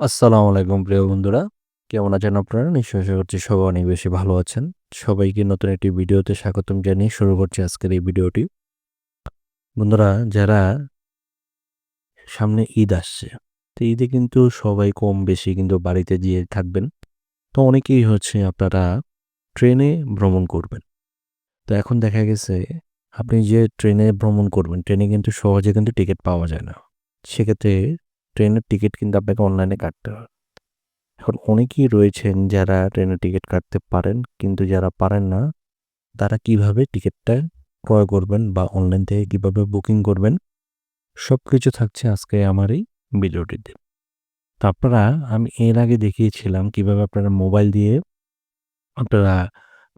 আসসালামু আলাইকুম প্রিয় বন্ধুরা। কেমন আছেন আপনারা? নিশ্চয় আশা করছি সবাই অনেক বেশি ভালো আছেন। সবাইকে নতুন একটি ভিডিওতে স্বাগতম জানিয়ে শুরু করছি আজকের এই ভিডিওটি। বন্ধুরা, যারা সামনে ঈদ আসছে, তো ঈদে কিন্তু সবাই কম বেশি কিন্তু বাড়িতে গিয়ে থাকবেন। তো অনেকেই হচ্ছে আপনারা ট্রেনে ভ্রমণ করবেন। তো এখন দেখা গেছে, আপনি যে ট্রেনে ভ্রমণ করবেন, ট্রেনে কিন্তু সহজে কিন্তু টিকিট পাওয়া যায় না। সেক্ষেত্রে ট্রেনের টিকিট কিন্তু আপনাকে অনলাইনে কাটতে হয় এখন অনেকেই রয়েছেন যারা ট্রেনের টিকিট কাটতে পারেন কিন্তু যারা পারেন না, তারা কীভাবে টিকিটটা ক্রয় করবেন বা অনলাইন থেকে কীভাবে বুকিং করবেন সব কিছু থাকছে আজকে আমার এই ভিডিওটিতে। তো আপনারা, আমি এর আগে দেখিয়েছিলাম কীভাবে আপনারা মোবাইল দিয়ে আপনারা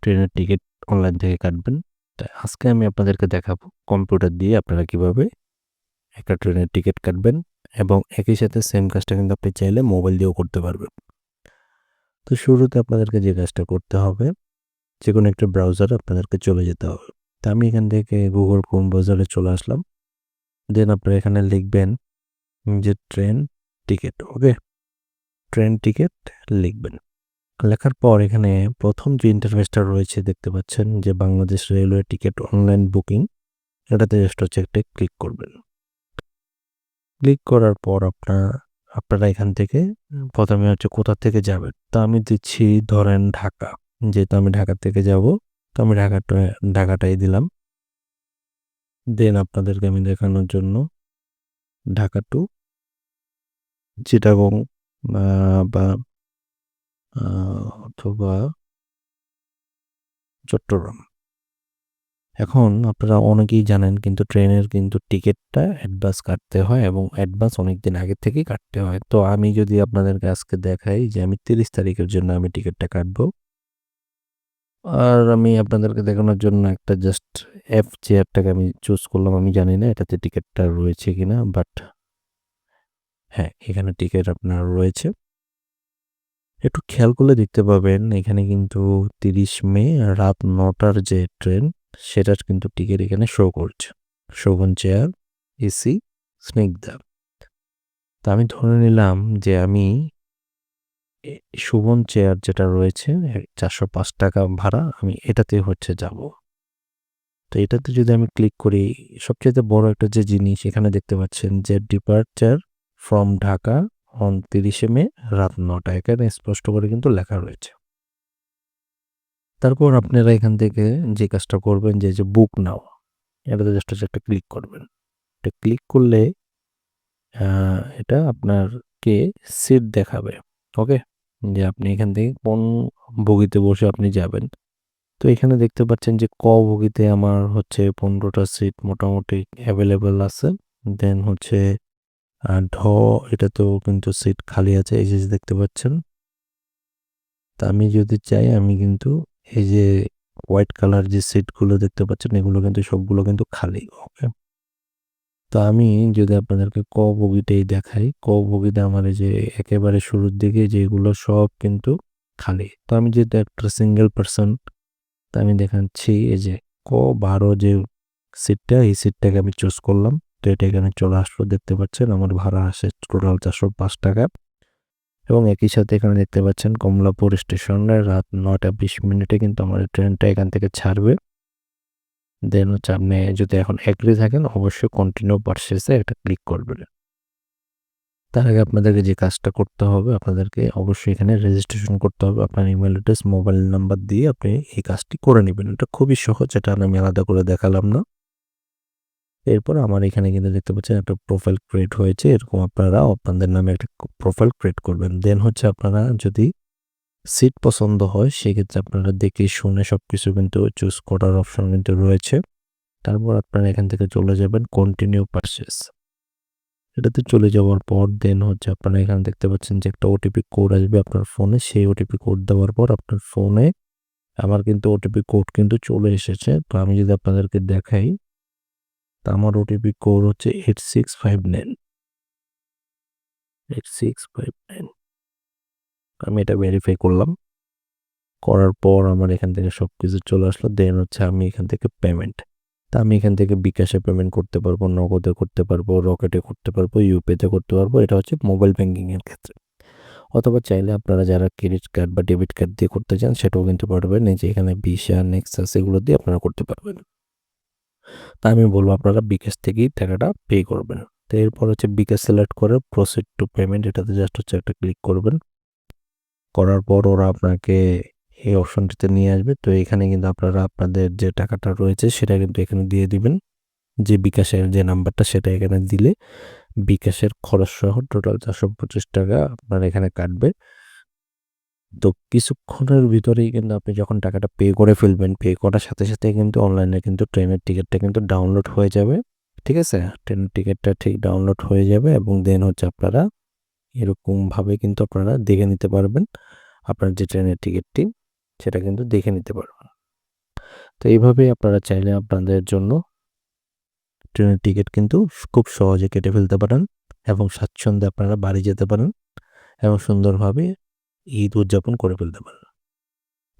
ট্রেনের টিকিট অনলাইন থেকে কাটবেন। তাই আজকে আমি আপনাদেরকে দেখাবো কম্পিউটার দিয়ে আপনারা কীভাবে একটা ট্রেনের টিকিট কাটবেন এবং একই সাথে সেম কাজটা কিন্তু আপনি চাইলে মোবাইল দিয়েও করতে পারবেন। তো শুরুতে আপনাদেরকে যে কাজটা করতে হবে যে কোনো একটা ব্রাউজার আপনাদেরকে চলে যেতে হবে। তো আমি এখান থেকে গুগল ক্রোম ব্রাউজারে চলে আসলাম। দেন আপনারা এখানে লিখবেন যে train ticket okay train ticket লিখবেন। লেখার পর এখানে প্রথম যে ইন্টারফেসটা রয়েছে দেখতে পাচ্ছেন যে Bangladesh railway ticket online booking এটাতে জাস্ট হচ্ছে একটা ক্লিক করবেন। ক্লিক করার পর আপনার, আপনারা এখান থেকে প্রথমে হচ্ছে কোথা থেকে যাবেন? তো আমি দিচ্ছি ধরেন ঢাকা। যেহেতু আমি ঢাকা থেকে যাব, তো আমি ঢাকাটা, ঢাকাটাই দিলাম। দেন আপনাদেরকে আমি দেখানোর জন্য ঢাকা টু চিটাগং বা অথবা চট্টগ্রাম। এখন আপনারা অনেকেই জানেন কিন্তু ট্রেনের কিন্তু টিকিটটা অ্যাডভান্স কাটতে হয় এবং অ্যাডভান্স অনেক দিন আগে থেকেই কাটতে হয়। তো আমি যদি আপনাদেরকে আজকে দেখাই যে আমি তিরিশ তারিখের জন্য আমি টিকিটটা কাটবো। আর আমি আপনাদেরকে দেখানোর জন্য একটা জাস্ট অ্যাপ চেয়ারটাকে আমি চুজ করলাম। আমি জানি না এটাতে টিকিটটা রয়েছে কিনা বাট হ্যাঁ এখানে টিকিট আপনার রয়েছে। একটু খেয়াল করলে দেখতে পাবেন, এখানে কিন্তু তিরিশ মে রাত নটার যে ট্রেন সেটার কিন্তু টিকিট এখানে শো করছে। Shovan chair, AC, Snigdha. তা আমি ধরে নিলাম যে আমি শোভন চেয়ার যেটা রয়েছে চারশো পাঁচ টাকা ভাড়া, আমি এটাতে হচ্ছে যাব। তো এটাতে যদি আমি ক্লিক করি সবচেয়ে বড় একটা যে জিনিস এখানে দেখতে পাচ্ছেন যে ডিপার্চার ফ্রম ঢাকা অন তিরিশে মে রাত নটা। এখানে স্পষ্ট করে কিন্তু লেখা রয়েছে। তারপর আপনারা এখান থেকে যে কাজটা করবেন, যে যে বুক নাও এটাতে জাস্ট হচ্ছে একটা ক্লিক করবেন। এটা ক্লিক করলে এটা আপনারকে সিট দেখাবে ওকে যে, আপনি এখান থেকে কোন বগিতে বসে আপনি যাবেন। তো এখানে দেখতে পাচ্ছেন যে, ক বগিতে আমার হচ্ছে পনেরোটা সিট মোটামুটি অ্যাভেলেবেল আছে। দেন হচ্ছে ঢ, এটাতেও কিন্তু সিট খালি আছে, এই যে, দেখতে পাচ্ছেন। তা আমি যদি চাই, আমি কিন্তু এই যে হোয়াইট কালার যে সিটগুলো দেখতে পাচ্ছেন, এগুলো কিন্তু সবগুলো কিন্তু খালি ওকে তো আমি যদি আপনাদেরকে ক বগিটাই দেখাই, ক বগিতে আমার এই যে একেবারে শুরুর দিকে যেগুলো সব কিন্তু খালি। তো আমি যেহেতু একটা সিঙ্গেল পার্সন তা আমি দেখাচ্ছি এই যে ক বারো যে সিটটা এই সিটটাকে আমি চুজ করলাম। তো এটা এখানে চলে আসলো, দেখতে পাচ্ছেন? আমার ভাড়া আসে টোটাল চারশো পাঁচ টাকা। এবং একই সাথে এখানে দেখতে পাচ্ছেন কমলাপুর স্টেশনে রাত নটা বিশ মিনিটে কিন্তু আমার ট্রেনটা এখান থেকে ছাড়বে। দেন হচ্ছে আপনি যদি এখন অ্যাগ্রি থাকেন, অবশ্যই কন্টিনিউ পারচেসে একটা ক্লিক করবেন। তার আগে আপনাদেরকে যে কাজটা করতে হবে, আপনাদেরকে অবশ্যই এখানে রেজিস্ট্রেশন করতে হবে। আপনার ইমেল অ্যাড্রেস মোবাইল নাম্বার দিয়ে আপনি এই কাজটি করে নেবেন। এটা খুবই সহজ, এটা আমি আলাদা করে দেখালাম না। এরপর আমার এখানে কিন্তু দেখতে পাচ্ছেন একটা প্রোফাইল ক্রিয়েট হয়েছে। এরকম আপনারা আপনাদের নামে একটা প্রোফাইল ক্রিয়েট করবেন। দেন হচ্ছে আপনারা যদি সিট পছন্দ হয়, সেক্ষেত্রে আপনারা দেখে শুনে সব কিছু কিন্তু চুজ করার অপশন কিন্তু রয়েছে। তারপর আপনারা এখান থেকে চলে যাবেন কন্টিনিউ পারচেস এটাতে চলে যাওয়ার পর দেন হচ্ছে আপনারা এখানে দেখতে পাচ্ছেন যে একটা ওটিপি কোড আসবে আপনার ফোনে সেই ওটিপি কোড দেওয়ার পর আপনার ফোনে আমার কিন্তু ওটিপি কোড কিন্তু চলে এসেছে। তো আমি যদি আপনাদেরকে দেখাই তা আমার ওটিপি কোড হচ্ছে eight six five nine eight six five nine আমি এটা ভেরিফাই করলাম। করার পর আমার এখান থেকে সব কিছু চলে আসলো। দেন হচ্ছে আমি এখান থেকে পেমেন্ট তা আমি এখান থেকে বিকাশে পেমেন্ট করতে পারব, নগদে করতে পারব, রকেটে করতে পারব ইউপিতে করতে পারব। এটা হচ্ছে মোবাইল ব্যাঙ্কিংয়ের ক্ষেত্রে। অথবা চাইলে আপনারা যারা ক্রেডিট কার্ড বা ডেবিট কার্ড দিয়ে করতে চান, সেটাও কিন্তু পারবেন। এই যে এখানে ভিসা নেক্সাস এগুলো দিয়ে আপনারা করতে পারবেন। তা আমি বলব আপনারা বিকাশ থেকেই টাকাটা পে করবেন। তো এরপর হচ্ছে বিকাশ সিলেক্ট করে প্রসিড টু পেমেন্ট এটাতে জাস্ট হচ্ছে একটা ক্লিক করবেন। করার পর ওরা আপনাকে এই অপশনটিতে নিয়ে আসবে। তো এখানে কিন্তু আপনারা আপনাদের যে টাকাটা রয়েছে সেটা কিন্তু এখানে দিয়ে দিবেন। যে বিকাশের যে নাম্বারটা সেটা এখানে দিলে বিকাশের খরচ সহ টোটাল চারশো পঁচিশ টাকা আপনার এখানে কাটবে। তো কিছুক্ষণের ভিতরেই কিন্তু আপনি যখন টাকাটা পে করে ফেলবেন পে করার সাথে সাথে কিন্তু অনলাইনে কিন্তু ট্রেনের টিকিটটা কিন্তু ডাউনলোড হয়ে যাবে। ঠিক আছে? ট্রেনের টিকিটটা ঠিক ডাউনলোড হয়ে যাবে এবং দেন হচ্ছে আপনারা এরকমভাবে কিন্তু আপনারা দেখে নিতে পারবেন। আপনার যে ট্রেনের টিকিটটি সেটা কিন্তু দেখে নিতে পারবেন। তো এইভাবেই আপনারা চাইলে আপনাদের জন্য ট্রেনের টিকিট কিন্তু খুব সহজে কেটে ফেলতে পারেন এবং স্বাচ্ছন্দ্যে আপনারা বাড়ি যেতে পারেন এবং সুন্দরভাবে ঈদ উদযাপন করে ফেলতে পারেন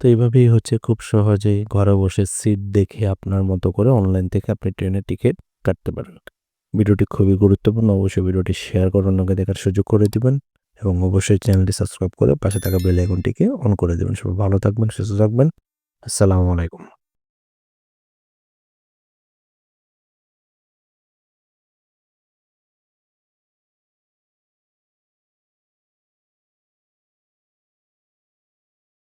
তো এইভাবেই হচ্ছে খুব সহজেই ঘরে বসে সিট দেখে আপনার মতো করে অনলাইন থেকে আপনি ট্রেনের টিকিট কাটতে পারেন ভিডিওটি খুবই গুরুত্বপূর্ণ, অবশ্যই ভিডিওটি শেয়ার করে অন্যকে দেখার সুযোগ করে দিবেন এবং অবশ্যই চ্যানেলটি সাবস্ক্রাইব করে পাশে থাকা বেল আইকনটিকে অন করে দেবেন। সবাই ভালো থাকবেন, সুস্থ থাকবেন। আসসালামু আলাইকুম।